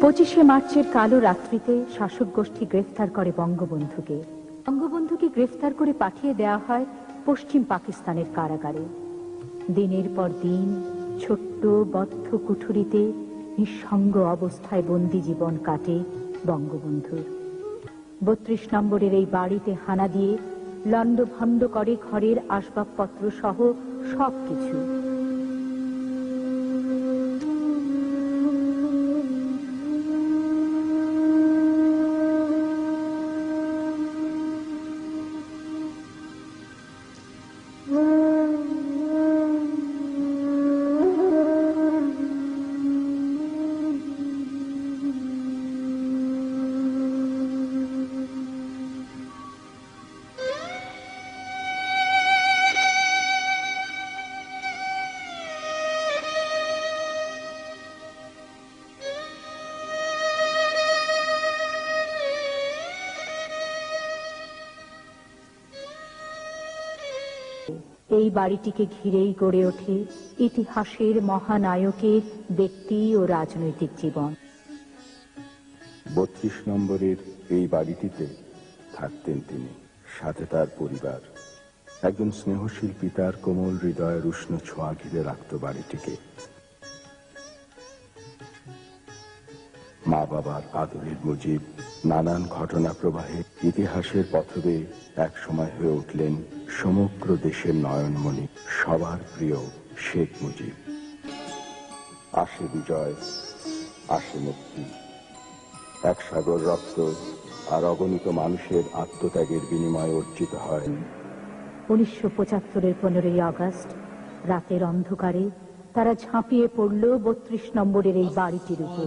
পঁচিশে মার্চের কালো রাত্রিতে শাসক গোষ্ঠী গ্রেফতার করে বঙ্গবন্ধুকে। বঙ্গবন্ধুকে গ্রেফতার করে পাঠিয়ে দেওয়া হয় পশ্চিম পাকিস্তানের কারাগারে। দিনের পর দিন ছোট্ট বদ্ধ কুঠুরিতে নিঃসঙ্গ অবস্থায় বন্দি জীবন কাটে বঙ্গবন্ধুর। বত্রিশ নম্বরের এই বাড়িতে হানা দিয়ে লণ্ডভণ্ড করে ঘরের আসবাবপত্র সহ সবকিছু moon. এই বাড়িটিকে ঘিরেই গড়ে ওঠে ইতিহাসের মহানায়কের ব্যক্তি ও রাজনৈতিক জীবন। বত্রিশ নম্বরের এই বাড়িটিতে থাকতেন তিনি, সাথে তার পরিবার। একজন স্নেহশীল পিতার কোমল হৃদয়ের উষ্ণ ছোঁয়া ঘিরে রাখত বাড়িটিকে। মা বাবার আদরের মুজিব নানান ঘটনা প্রবাহে ইতিহাসের পথবে এক সময় হয়ে উঠলেন সমগ্র দেশের নয়নমণি সবার প্রিয় শেখ মুজিব। আসে বিজয় আসে মুক্তি। এক সাগর রক্ত আর অগণিত মানুষের আত্মত্যাগের বিনিময়ে অর্জিত হয়। উনিশশো পঁচাত্তরের পনেরোই আগস্ট রাতের অন্ধকারে তারা ঝাঁপিয়ে পড়ল বত্রিশ নম্বরের এই বাড়িটির উপর।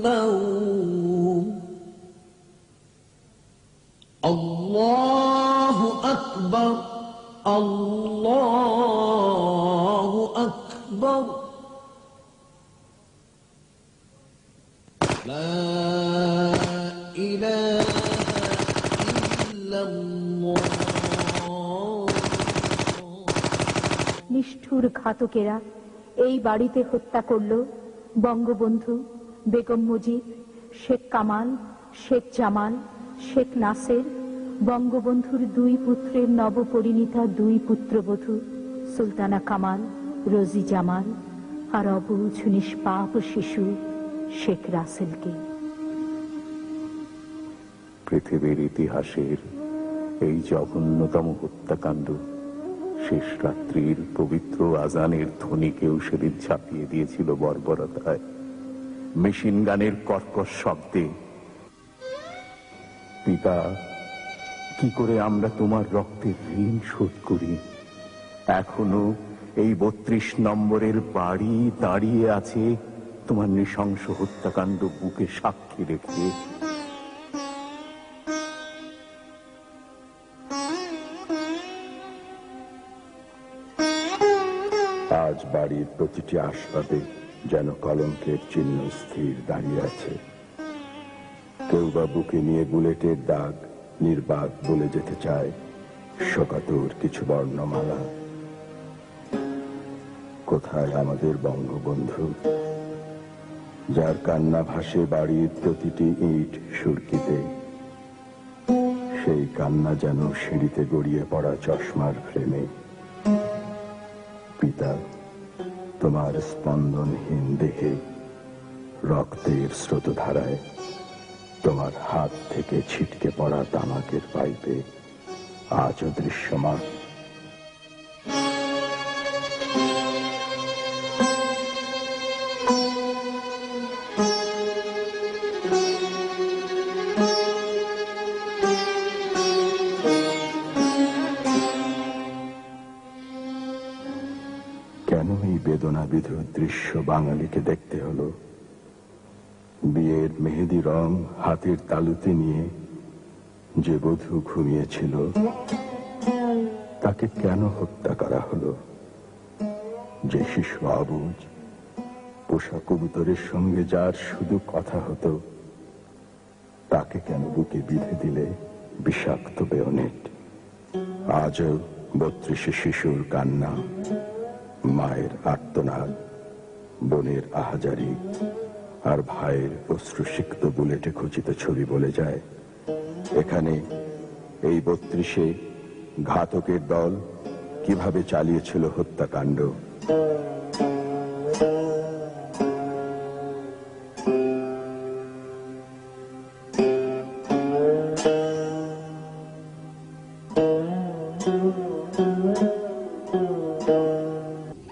خير من النوم الله أكبر الله أكبر لا إله إلا الله নিষ্ঠুর ঘাতকেরা এই বাড়িতে হত্যা করল বঙ্গবন্ধু বেগম মুজিব, শেখ কামাল, শেখ জামাল শেখ নাসের, বঙ্গবন্ধুর দুই পুত্রের নবপরিণীতা দুই পুত্রবধূ, সুলতানা কামাল, রোজি জামাল আর অবুঝ নিষ্পাপ শিশু শেখ রাসেলকে। পৃথিবীর ইতিহাসের এই জঘন্যতম হত্যাকাণ্ড শেষ রাত্রির পবিত্র আজানের ধ্বনিকেও সেদিন ছাপিয়ে দিয়েছিল বর্বরতায়। মেশিন গানের কর্কশ শব্দে। পিতা, কি করে আমরা তোমার রক্তের ঋণ শোধ করি? এখনও এই বত্রিশ নম্বরের বাড়ি দাঁড়িয়ে আছে তোমার নৃশংস হত্যাকাণ্ড বুকে সাক্ষী রেখে। আজ বাড়ির প্রতিটি আসবাবে যেন কলঙ্কের চিহ্ন স্থির দাঁড়িয়ে আছে। কেউ বা বুকে নিয়ে বুলেটের দাগ, নির্বাক বলে যেতে চায় শোকাতুর কিছু বর্ণমালা। কোথায় আমাদের বঙ্গবন্ধু? যার কান্না ভাসে বাড়ির প্রতিটি ইট সুরকিতে, সেই কান্না যেন সিঁড়িতে গড়িয়ে পড়া চশমার ফ্রেমে। পিতা তোমার স্পন্দনহীন দেহে রক্তের স্রোতধারায় তোমার হাত থেকে ছিটকে পড়া তামাকের পাইপে আজও দৃশ্যমান। কেন এই বেদনা বিধুর দৃশ্য বাঙালিকে দেখতে হলো? বিয়ের মেহেদি রং হাতের তালুতে নিয়ে যে বধূ ঘুমিয়েছিল, তাকে কেন হত্যা করা হলো? যে শিশু আবুজ পোষা কবুতরের সঙ্গে যার শুধু কথা হতো, তাকে কেন বুকে বিধে দিলে বিষাক্ত বেয়নেট? আজও বত্রিশে শিশুর কান্না মায়ের আর্তনাদ, বোনের আহাজারি আর ভাইয়ের অশ্রুসিক্ত বুলেটে খচিত ছবি বলে যায়। এখানে এই বত্রিশে ঘাতকের দল কীভাবে চালিয়েছিল হত্যাকাণ্ড?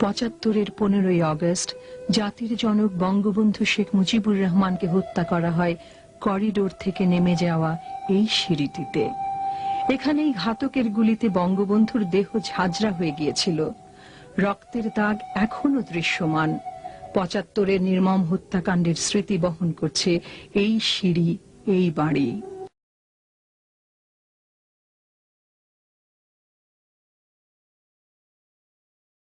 পঁচাত্তরের পনেরোই আগস্ট জাতির জনক বঙ্গবন্ধু শেখ মুজিবুর রহমানকে হত্যা করা হয় করিডোর থেকে নেমে যাওয়া এই সিঁড়িটিতে। এখানেই ঘাতকের গুলিতে বঙ্গবন্ধুর দেহ ঝাঁঝরা হয়ে গিয়েছিল। রক্তের দাগ এখনও দৃশ্যমান। পঁচাত্তরের নির্মম হত্যাকাণ্ডের স্মৃতি বহন করছে এই সিঁড়ি, এই বাড়ি।